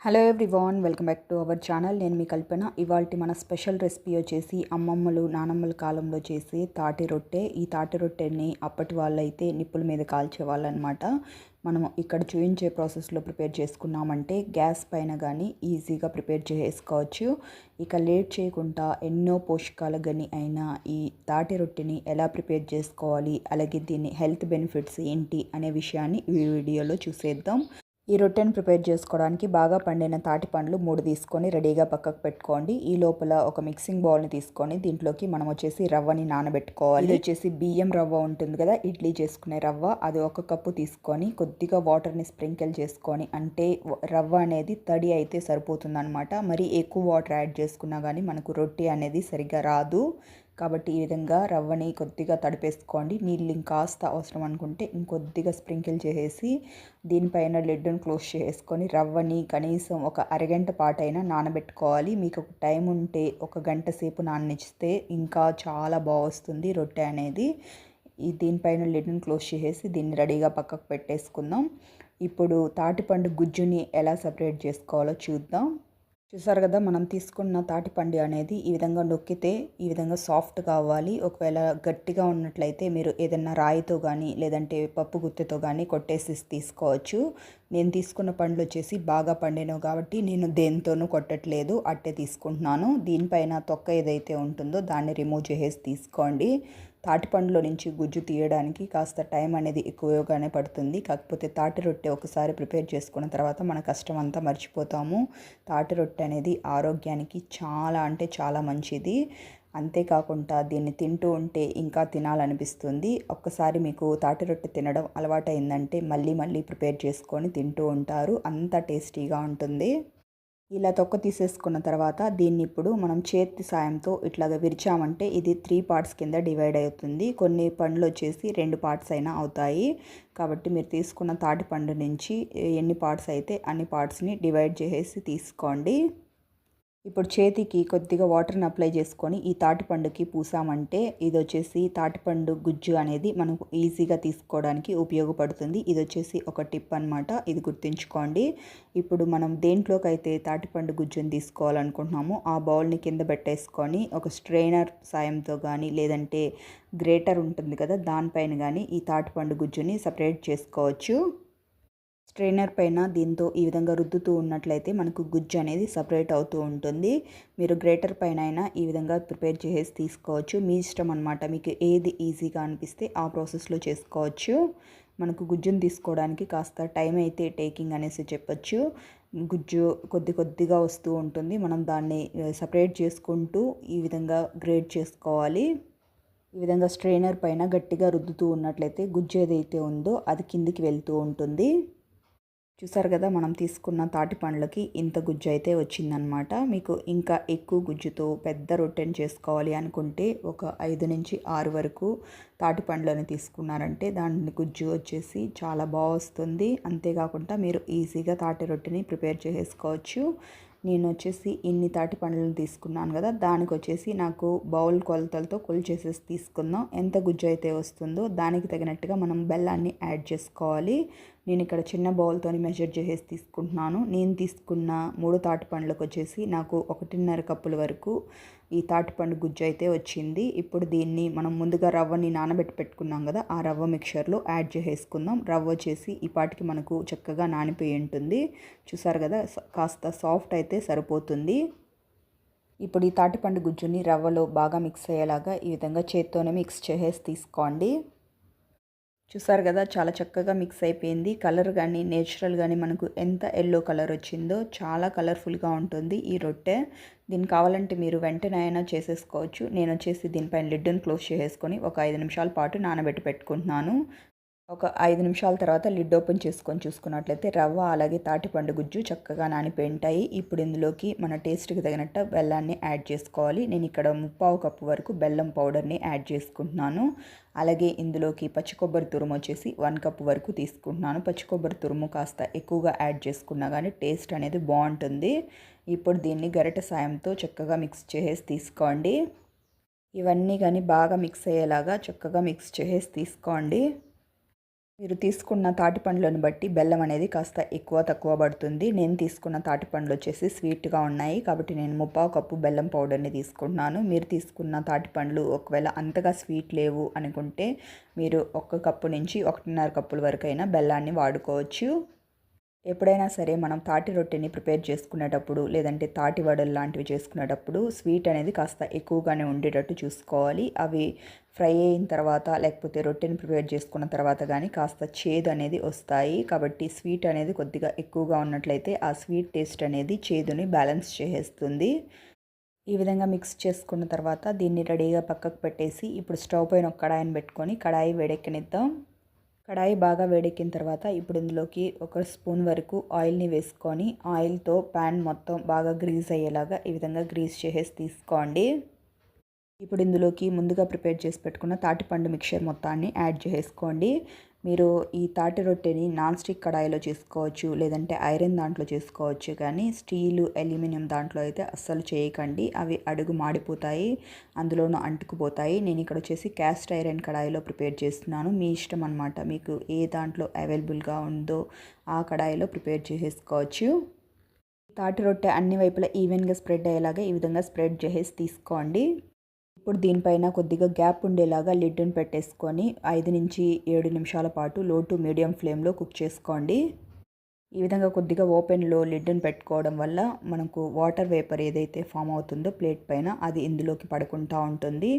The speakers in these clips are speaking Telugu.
Hello everyone welcome back to our channel నేను మీ కల్పన. ఇవాళ మన స్పెషల్ రెసిపీ వచ్చేసి అమ్మమ్మలు నానమ్మల కాలంలో చేసే తాటి రొట్టె. ఈ తాటి రొట్టెని అప్పటి వాళ్ళైతే నిప్పుల మీద కాల్చేవాళ్ళనమాట మనం ఇక్కడ చూపించే ప్రాసెస్లో ప్రిపేర్ చేసుకున్నామంటే గ్యాస్ పైన కానీ ఈజీగా ప్రిపేర్ చేసుకోవచ్చు. ఇక లేట్ చేయకుండా ఎన్నో పోషకాలు గని అయిన ఈ తాటి రొట్టెని ఎలా ప్రిపేర్ చేసుకోవాలి అలాగే దీని హెల్త్ బెనిఫిట్స్ ఏంటి అనే విషయాన్ని ఈ వీడియోలో చూసేద్దాం. ఈ రొట్టెను ప్రిపేర్ చేసుకోవడానికి బాగా పండిన తాటి పండ్లు మూడు తీసుకొని రెడీగా పక్కకు పెట్టుకోండి. ఈ లోపల ఒక మిక్సింగ్ బౌల్ని తీసుకొని దీంట్లోకి మనం వచ్చేసి రవ్వని నానబెట్టుకోవాలి. ఇది వచ్చేసి బియ్యం రవ్వ ఉంటుంది కదా ఇడ్లీ చేసుకునే రవ్వ. అది ఒక కప్పు తీసుకొని కొద్దిగా వాటర్ని స్ప్రింకిల్ చేసుకొని అంటే రవ్వ అనేది తడి అయితే సరిపోతుంది అనమాట మరి ఎక్కువ వాటర్ యాడ్ చేసుకున్నా కానీ మనకు రొట్టె అనేది సరిగ్గా రాదు. కాబట్టి ఈ విధంగా రవ్వని కొద్దిగా తడిపేసుకోండి. నీళ్ళు ఇంకాస్త అవసరం అనుకుంటే ఇంకొద్దిగా స్ప్రింకిల్ చేసేసి దీనిపైన లిడ్డును క్లోజ్ చేసుకొని రవ్వని కనీసం ఒక అరగంట పాటైనా నానబెట్టుకోవాలి. మీకు ఒక టైం ఉంటే ఒక గంట సేపు నాననిచ్చితే ఇంకా చాలా బాగొస్తుంది రొట్టె అనేది. ఈ దీనిపైన లిడ్డును క్లోజ్ చేసేసి దీన్ని రెడీగా పక్కకు పెట్టేసుకుందాం. ఇప్పుడు తాటిపండు గుజ్జుని ఎలా సపరేట్ చేసుకోవాలో చూద్దాం. చూసారు కదా మనం తీసుకున్న తాటిపండు అనేది ఈ విధంగా నొక్కితే ఈ విధంగా సాఫ్ట్ కావాలి. ఒకవేళ గట్టిగా ఉన్నట్లయితే మీరు ఏదైనా రాయితో కానీ లేదంటే పప్పు గుత్తితో కానీ కొట్టేసి తీసుకోవచ్చు. నేను తీసుకున్న పండ్లు వచ్చేసి బాగా పండినవి కాబట్టి నేను దేనితోనూ కొట్టట్లేదు అట్టే తీసుకుంటున్నాను. దీనిపైన తొక్క ఏదైతే ఉంటుందో దాన్ని రిమూవ్ చేసేసి తీసుకోండి. తాటి పండులో నుంచి గుజ్జు తీయడానికి కాస్త టైం అనేది ఎక్కువగానే పడుతుంది. కాకపోతే తాటి రొట్టె ఒకసారి ప్రిపేర్ చేసుకున్న తర్వాత మన కష్టం అంతా మర్చిపోతాము. తాటి రొట్టె అనేది ఆరోగ్యానికి చాలా అంటే చాలా మంచిది. అంతేకాకుండా దీన్ని తింటూ ఉంటే ఇంకా తినాలనిపిస్తుంది. ఒక్కసారి మీకు తాటి రొట్టె తినడం అలవాటైందంటే మళ్ళీ మళ్ళీ ప్రిపేర్ చేసుకొని తింటూ ఉంటారు. అంత టేస్టీగా ఉంటుంది. ఇలా తొక్క తీసేసుకున్న తర్వాత దీన్ని ఇప్పుడు మనం చేతి సాయంతో ఇట్లాగ విరిచామంటే ఇది త్రీ పార్ట్స్ కింద డివైడ్ అవుతుంది. కొన్ని పండ్లు వచ్చేసి రెండు పార్ట్స్ అయినా అవుతాయి. కాబట్టి మీరు తీసుకున్న తాటి పండు నుంచి ఎన్ని పార్ట్స్ అయితే అన్ని పార్ట్స్ని డివైడ్ చేసేసి తీసుకోండి. ఇప్పుడు చేతికి కొద్దిగా వాటర్ని అప్లై చేసుకొని ఈ తాటిపండుకి పూసామంటే ఇది వచ్చేసి తాటిపండు గుజ్జు అనేది మనకు ఈజీగా తీసుకోవడానికి ఉపయోగపడుతుంది. ఇది వచ్చేసి ఒక టిప్ అనమాట ఇది గుర్తుంచుకోండి. ఇప్పుడు మనం దేంట్లోకైతే తాటిపండు గుజ్జుని తీసుకోవాలనుకుంటున్నామో ఆ బౌల్ని కింద పెట్టేసుకొని ఒక స్ట్రైనర్ సాయంతో కానీ లేదంటే గ్రేటర్ ఉంటుంది కదా దానిపైన కానీ ఈ తాటిపండు గుజ్జుని సపరేట్ చేసుకోవచ్చు. స్ట్రైనర్ పైన దీంతో ఈ విధంగా రుద్దుతూ ఉన్నట్లయితే మనకు గుజ్జు అనేది సపరేట్ అవుతూ ఉంటుంది. మీరు గ్రేటర్ పైన అయినా ఈ విధంగా ప్రిపేర్ చేసి తీసుకోవచ్చు. మీ ఇష్టం అనమాట మీకు ఏది ఈజీగా అనిపిస్తే ఆ ప్రాసెస్లో చేసుకోవచ్చు. మనకు గుజ్జును తీసుకోవడానికి కాస్త టైం అయితే టేకింగ్ అనేసి చెప్పచ్చు. గుజ్జు కొద్ది కొద్దిగా వస్తూ ఉంటుంది. మనం దాన్ని సపరేట్ చేసుకుంటూ ఈ విధంగా గ్రేడ్ చేసుకోవాలి. ఈ విధంగా స్ట్రైనర్ పైన గట్టిగా రుద్దుతూ ఉన్నట్లయితే గుజ్జు ఏదైతే ఉందో అది కిందికి వెళ్తూ ఉంటుంది. చూసారు కదా మనం తీసుకున్న తాటి పండ్లకి ఇంత గుజ్జు అయితే వచ్చిందనమాట మీకు ఇంకా ఎక్కువ గుజ్జుతో పెద్ద రొట్టెని చేసుకోవాలి అనుకుంటే ఒక ఐదు నుంచి ఆరు వరకు తాటి పండ్లను తీసుకున్నారంటే దాని గుజ్జు వచ్చేసి చాలా బాగా వస్తుంది. అంతేకాకుండా మీరు ఈజీగా తాటి రొట్టెని ప్రిపేర్ చేసుకోవచ్చు. నేను వచ్చేసి ఇన్ని తాటి పండ్లను తీసుకున్నాను కదా దానికి వచ్చేసి నాకు బౌల్ కొలతలతో కొలిచేసేసి తీసుకుందాం. ఎంత గుజ్జు అయితే వస్తుందో దానికి తగినట్టుగా మనం బెల్లాన్ని యాడ్ చేసుకోవాలి. నేను ఇక్కడ చిన్న బౌల్తో మెజర్ చేసేసి తీసుకుంటున్నాను. నేను తీసుకున్న మూడు తాటిపండ్లకు వచ్చేసి నాకు ఒకటిన్నర కప్పుల వరకు ఈ తాటిపండు గుజ్జు అయితే వచ్చింది. ఇప్పుడు దీన్ని మనం ముందుగా రవ్వని నానబెట్టి పెట్టుకున్నాం కదా ఆ రవ్వ మిక్చర్లో యాడ్ చేసేసుకుందాం. రవ్వ వచ్చేసి ఈ పాటికి మనకు చక్కగా నానిపోయి ఉంటుంది. చూసారు కదా కాస్త సాఫ్ట్ అయితే సరిపోతుంది. ఇప్పుడు ఈ తాటిపండు గుజ్జుని రవ్వలో బాగా మిక్స్ అయ్యేలాగా ఈ విధంగా చేత్తోనే మిక్స్ చేసేసి తీసుకోండి. చూసారు కదా చాలా చక్కగా మిక్స్ అయిపోయింది. కలర్ కానీ నేచురల్ కానీ మనకు ఎంత ఎల్లో కలర్ వచ్చిందో చాలా కలర్ఫుల్గా ఉంటుంది ఈ రొట్టె. దీన్ని కావాలంటే మీరు వెంటనే అయినా చేసేసుకోవచ్చు. నేను వచ్చేసి దీనిపైన లిడ్డును క్లోజ్ చేసుకొని ఒక ఐదు నిమిషాల పాటు నానబెట్టి పెట్టుకుంటున్నాను. ఒక ఐదు నిమిషాల తర్వాత లిడ్ ఓపెన్ చేసుకొని చూసుకున్నట్లయితే రవ్వ అలాగే తాటిపండు గుజ్జు చక్కగా నానిపోయింటాయి. ఇప్పుడు ఇందులోకి మన టేస్ట్కి తగినట్టు బెల్లాన్ని యాడ్ చేసుకోవాలి. నేను ఇక్కడ ముప్పావు కప్పు వరకు బెల్లం పౌడర్ని యాడ్ చేసుకుంటున్నాను. అలాగే ఇందులోకి పచ్చి కొబ్బరి తురుము వచ్చేసి వన్ కప్ వరకు తీసుకుంటున్నాను. పచ్చి కొబ్బరి తురుము కాస్త ఎక్కువగా యాడ్ చేసుకున్నా కానీ టేస్ట్ అనేది బాగుంటుంది. ఇప్పుడు దీన్ని గరిట సాయంతో చక్కగా మిక్స్ చేసేసి తీసుకోండి. ఇవన్నీ కానీ బాగా మిక్స్ అయ్యేలాగా చక్కగా మిక్స్ చేసేసి తీసుకోండి. మీరు తీసుకున్న తాటి పండ్లను బట్టి బెల్లం అనేది కాస్త ఎక్కువ తక్కువ పడుతుంది. నేను తీసుకున్న తాటి పండ్లు వచ్చేసి స్వీట్గా ఉన్నాయి. కాబట్టి నేను ముప్పావు కప్పు బెల్లం పౌడర్ని తీసుకున్నాను మీరు తీసుకున్న తాటి పండ్లు ఒకవేళ అంతగా స్వీట్ లేవు అనుకుంటే మీరు ఒక్క కప్పు నుంచి ఒకటిన్నర కప్పుల అయినా బెల్లాన్ని వాడుకోవచ్చు. ఎప్పుడైనా సరే మనం తాటి రొట్టెని ప్రిపేర్ చేసుకునేటప్పుడు లేదంటే తాటి వడలు లాంటివి చేసుకునేటప్పుడు స్వీట్ అనేది కాస్త ఎక్కువగానే ఉండేటట్టు చూసుకోవాలి. అవి ఫ్రై అయిన తర్వాత లేకపోతే రొట్టెని ప్రిపేర్ చేసుకున్న తర్వాత కానీ కాస్త చేదు అనేది వస్తాయి. కాబట్టి స్వీట్ అనేది కొద్దిగా ఎక్కువగా ఉన్నట్లయితే ఆ స్వీట్ టేస్ట్ అనేది చేదుని బ్యాలెన్స్ చేసేస్తుంది. ఈ విధంగా మిక్స్ చేసుకున్న తర్వాత దీన్ని రెడీగా పక్కకు పెట్టేసి ఇప్పుడు స్టవ్ పైన ఒక కడాయిని పెట్టుకొని కడాయి వేడెక్కనిద్దాం. కడాయి బాగా వేడెక్కిన తర్వాత ఇప్పుడు ఇందులోకి ఒక స్పూన్ వరకు ఆయిల్ని వేసుకొని ఆయిల్తో ప్యాన్ మొత్తం బాగా గ్రీజ్ అయ్యేలాగా ఈ విధంగా గ్రీజ్ చేసేసి తీసుకోండి. ఇప్పుడు ఇందులోకి ముందుగా ప్రిపేర్ చేసి పెట్టుకున్న తాటిపండు మిక్చర్ మొత్తాన్ని యాడ్ చేసుకోండి మీరు ఈ తాటి రొట్టెని నాన్ స్టిక్ కడాయిలో చేసుకోవచ్చు లేదంటే ఐరన్ దాంట్లో చేసుకోవచ్చు కానీ స్టీలు అల్యూమినియం దాంట్లో అయితే అస్సలు చేయకండి. అవి అడుగు మాడిపోతాయి అందులోనూ అంటుకుపోతాయి. నేను ఇక్కడ వచ్చేసి క్యాస్ట్ ఐరన్ కడాయిలో ప్రిపేర్ చేస్తున్నాను. మీ ఇష్టం అనమాట మీకు ఏ దాంట్లో అవైలబుల్గా ఉందో ఆ కడాయిలో ప్రిపేర్ చేసేసుకోవచ్చు. తాటి రొట్టె అన్ని వైపులా ఈవెన్గా స్ప్రెడ్ అయ్యేలాగా ఈ విధంగా స్ప్రెడ్ చేసేసి తీసుకోండి. ఇప్పుడు దీనిపైన కొద్దిగా గ్యాప్ ఉండేలాగా లిడ్డును పెట్టేసుకొని ఐదు నుంచి ఏడు నిమిషాల పాటు లో టు మీడియం ఫ్లేమ్లో కుక్ చేసుకోండి. ఈ విధంగా కొద్దిగా ఓపెన్లో లిడ్డును పెట్టుకోవడం వల్ల మనకు వాటర్ వేపర్ ఏదైతే ఫామ్ అవుతుందో ప్లేట్ పైన అది ఇందులోకి పడుకుంటూ ఉంటుంది.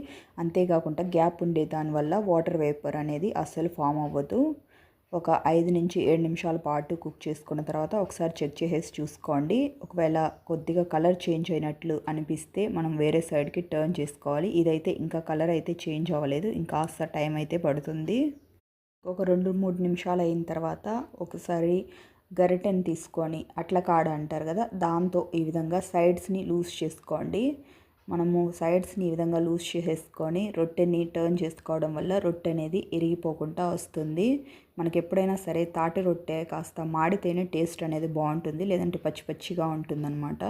అంతేకాకుండా గ్యాప్ ఉండే దానివల్ల వాటర్ వేపర్ అనేది అస్సలు ఫామ్ అవ్వదు. ఒక ఐదు నుంచి ఏడు నిమిషాల పాటు కుక్ చేసుకున్న తర్వాత ఒకసారి చెక్ చేసేసి చూసుకోండి. ఒకవేళ కొద్దిగా కలర్ చేంజ్ అయినట్లు అనిపిస్తే మనం వేరే సైడ్కి టర్న్ చేసుకోవాలి. ఇదైతే ఇంకా కలర్ అయితే చేంజ్ అవ్వలేదు. ఇంకాస్త టైం అయితే పడుతుంది. ఒక రెండు మూడు నిమిషాలు అయిన తర్వాత ఒకసారి గరిటెని తీసుకొని అట్ల కాడ అంటారు కదా దాంతో ఈ విధంగా సైడ్స్ని లూజ్ చేసుకోండి. మనము సైడ్స్ని ఈ విధంగా లూజ్ చేసేసుకొని రొట్టెని టర్న్ చేసుకోవడం వల్ల రొట్టె అనేది ఇరిగిపోకుండా వస్తుంది. మనకి ఎప్పుడైనా సరే తాటి రొట్టె కాస్త మాడితేనే టేస్ట్ అనేది బాగుంటుంది లేదంటే పచ్చి పచ్చిగా ఉంటుందన్నమాట.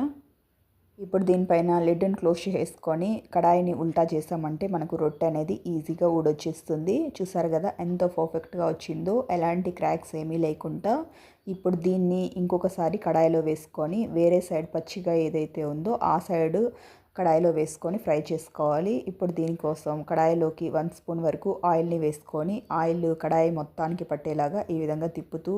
ఇప్పుడు దీనిపైన లిడ్ని క్లోజ్ చేసుకొని కడాయిని ఉల్టా చేసామంటే మనకు రొట్టె అనేది ఈజీగా ఊడొచ్చేస్తుంది. చూసారు కదా ఎంత పర్ఫెక్ట్గా వచ్చిందో ఎలాంటి క్రాక్స్ ఏమీ లేకుండా. ఇప్పుడు దీన్ని ఇంకొకసారి కడాయిలో వేసుకొని వేరే సైడ్ పచ్చిగా ఏదైతే ఉందో ఆ సైడ్ కడాయిలో వేసుకొని ఫ్రై చేసుకోవాలి. ఇప్పుడు దీనికోసం కడాయిలోకి వన్ స్పూన్ వరకు ఆయిల్ని వేసుకొని ఆయిల్ కడాయి మొత్తానికి పట్టేలాగా ఈ విధంగా తిప్పుతూ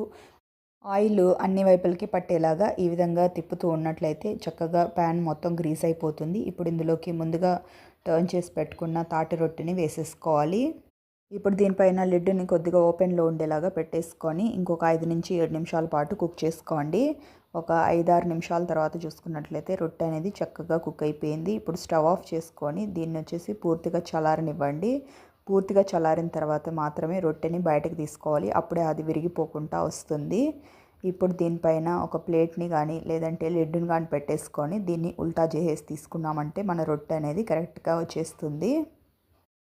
ఆయిల్ అన్ని వైపులకి పట్టేలాగా ఈ విధంగా తిప్పుతూ ఉన్నట్లయితే చక్కగా ప్యాన్ మొత్తం గ్రీస్ అయిపోతుంది. ఇప్పుడు ఇందులోకి ముందుగా టర్న్ చేసి పెట్టుకున్న తాటి రొట్టెని వేసేసుకోవాలి. ఇప్పుడు దీనిపైన లిడ్ని కొద్దిగా ఓపెన్లో ఉండేలాగా పెట్టేసుకొని ఇంకొక ఐదు నుంచి ఏడు నిమిషాల పాటు కుక్ చేసుకోండి. ఒక ఐదారు నిమిషాల తర్వాత చూసుకున్నట్లయితే రొట్టె అనేది చక్కగా కుక్ అయిపోయింది. ఇప్పుడు స్టవ్ ఆఫ్ చేసుకొని దీన్ని వచ్చేసి పూర్తిగా చల్లారనివ్వండి. పూర్తిగా చల్లారిన తర్వాత మాత్రమే రొట్టెని బయటకు తీసుకోవాలి. అప్పుడే అది విరిగిపోకుండా వస్తుంది. ఇప్పుడు దీనిపైన ఒక ప్లేట్ని కానీ లేదంటే లెడ్డుని కానీ పెట్టేసుకొని దీన్ని ఉల్టా చేసేసి తీసుకున్నామంటే మన రొట్టె అనేది కరెక్ట్గా వచ్చేస్తుంది.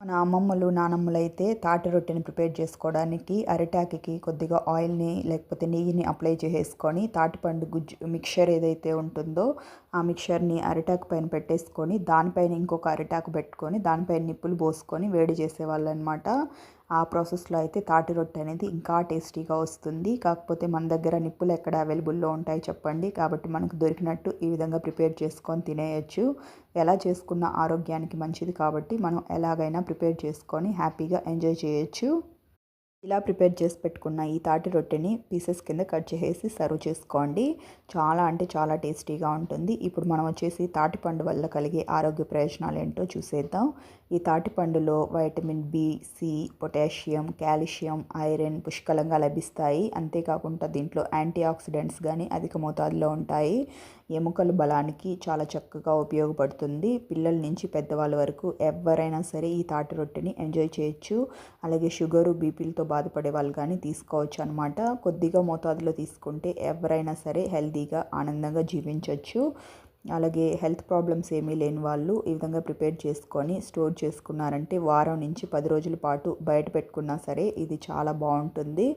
మన అమ్మమ్మలు నానమ్మలు అయితే తాటి రొట్టెని ప్రిపేర్ చేసుకోవడానికి అరిటాకి కొద్దిగా ఆయిల్ని లేకపోతే నెయ్యిని అప్లై చేసేసుకొని తాటిపండు గుజ్జు మిక్చర్ ఏదైతే ఉంటుందో ఆ మిక్చర్ని అరిటాకు పైన పెట్టేసుకొని దానిపైన ఇంకొక అరిటాకు పెట్టుకొని దానిపైన నిప్పులు పోసుకొని వేడి చేసేవాళ్ళు అనమాట ఆ ప్రాసెస్లో అయితే తాటి రొట్టె అనేది ఇంకా టేస్టీగా వస్తుంది. కాకపోతే మన దగ్గర నిప్పులు ఎక్కడ అవైలబుల్లో ఉంటాయి చెప్పండి. కాబట్టి మనకు దొరికినట్టు ఈ విధంగా ప్రిపేర్ చేసుకొని తినేయచ్చు. ఎలా చేసుకున్న ఆరోగ్యానికి మంచిది కాబట్టి మనం ఎలాగైనా ప్రిపేర్ చేసుకొని హ్యాపీగా ఎంజాయ్ చేయొచ్చు. ఇలా ప్రిపేర్ చేసి పెట్టుకున్న ఈ తాటి రొట్టెని పీసెస్ కింద కట్ చేసి సర్వ్ చేసుకోండి. చాలా అంటే చాలా టేస్టీగా ఉంటుంది. ఇప్పుడు మనం వచ్చేసి తాటిపండు వల్ల కలిగే ఆరోగ్య ప్రయోజనాలు ఏంటో చూసేద్దాం. ఈ తాటిపండులో vitamin B C potassium calcium iron పుష్కలంగా లభిస్తాయి. అంతేకాకుండా దీంట్లో యాంటీ ఆక్సిడెంట్స్ కానీ అధిక మోతాదులో ఉంటాయి. ఎముకల బలానికి చాలా చక్కగా ఉపయోగపడుతుంది. పిల్లల నుంచి పెద్దవాళ్ళ వరకు ఎవరైనా సరే ఈ తాటి రొట్టెని ఎంజాయ్ చేయొచ్చు. అలాగే షుగరు బీపీలతో బాధపడే వాళ్ళు కానీ తీసుకోవచ్చు అనమాట కొద్దిగా మోతాదులో తీసుకుంటే ఎవరైనా సరే హెల్తీగా ఆనందంగా జీవించవచ్చు అలాగే హెల్త్ ప్రాబ్లమ్స్ ఏమీ లేని వాళ్ళు ఈ విధంగా ప్రిపేర్ చేసుకొని స్టోర్ చేసుకున్నారంటే వారం నుంచి పది రోజుల పాటు బయట పెట్టుకున్నా సరే ఇది చాలా బాగుంటుంది.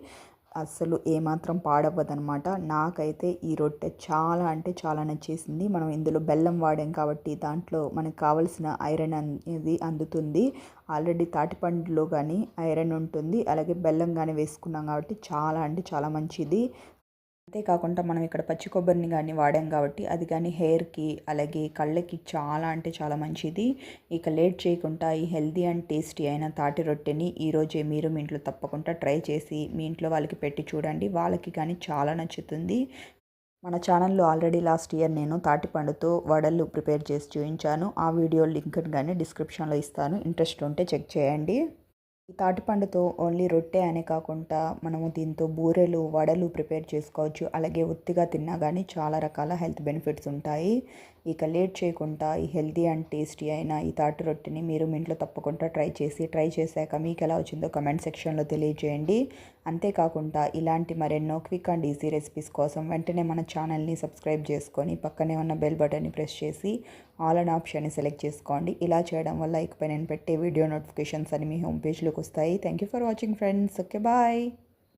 అస్సలు ఏమాత్రం పాడవ్వదనమాట నాకైతే ఈ రొట్టె చాలా అంటే చాలా నచ్చేసింది. మనం ఇందులో బెల్లం వాడాం కాబట్టి దాంట్లో మనకు కావలసిన ఐరన్ అనేది అందుతుంది. ఆల్రెడీ తాటిపండులో కానీ ఐరన్ ఉంటుంది. అలాగే బెల్లం కానీ వేసుకున్నాం కాబట్టి చాలా అంటే చాలా మంచిది. అంతేకాకుండా మనం ఇక్కడ పచ్చి కొబ్బరిని కానీ వాడాం కాబట్టి అది కానీ హెయిర్కి అలాగే కళ్ళకి చాలా అంటే చాలా మంచిది. ఇక లేట్ చేయకుండా ఈ హెల్దీ అండ్ టేస్టీ అయిన తాటి రొట్టెని ఈరోజే మీరు మీ ఇంట్లో తప్పకుండా ట్రై చేసి మీ ఇంట్లో వాళ్ళకి పెట్టి చూడండి. వాళ్ళకి కానీ చాలా నచ్చుతుంది. మన ఛానల్లో ఆల్రెడీ లాస్ట్ ఇయర్ నేను తాటిపండుతో వడలు ప్రిపేర్ చేసి చూపించాను ఆ వీడియో లింక్ కానీ డిస్క్రిప్షన్లో ఇస్తాను. ఇంట్రెస్ట్ ఉంటే చెక్ చేయండి. ఈ తాటిపండుతో ఓన్లీ రొట్టె అనే కాకుండా మనము దీంతో బూరెలు వడలు ప్రిపేర్ చేసుకోవచ్చు. అలాగే ఒత్తిగా తిన్నా కానీ చాలా రకాల హెల్త్ బెనిఫిట్స్ ఉంటాయి. ఇక లేట్ చేయకుండా ఈ హెల్తీ అండ్ టేస్టీ అయిన ఈ తాటి రొట్టెని మీరు మీ ఇంట్లో తప్పకుండా ట్రై చేసి ట్రై చేశాక మీకు ఎలా వచ్చిందో కమెంట్ సెక్షన్లో తెలియజేయండి. అంతేకాకుండా ఇలాంటి మరెన్నో క్విక్ అండ్ ఈజీ రెసిపీస్ కోసం వెంటనే మన ఛానల్ని సబ్స్క్రైబ్ చేసుకొని పక్కనే ఉన్న బెల్ బటన్ని ప్రెస్ చేసి ఆల్ అండ్ ఆప్షన్ని సెలెక్ట్ చేసుకోండి. ఇలా చేయడం వల్ల ఇకపై నేను పెట్టే వీడియో నోటిఫికేషన్స్ అని మీ హోమ్ పేజ్లో ತೋರಿಸ್ತಾ thank you for watching friends okay bye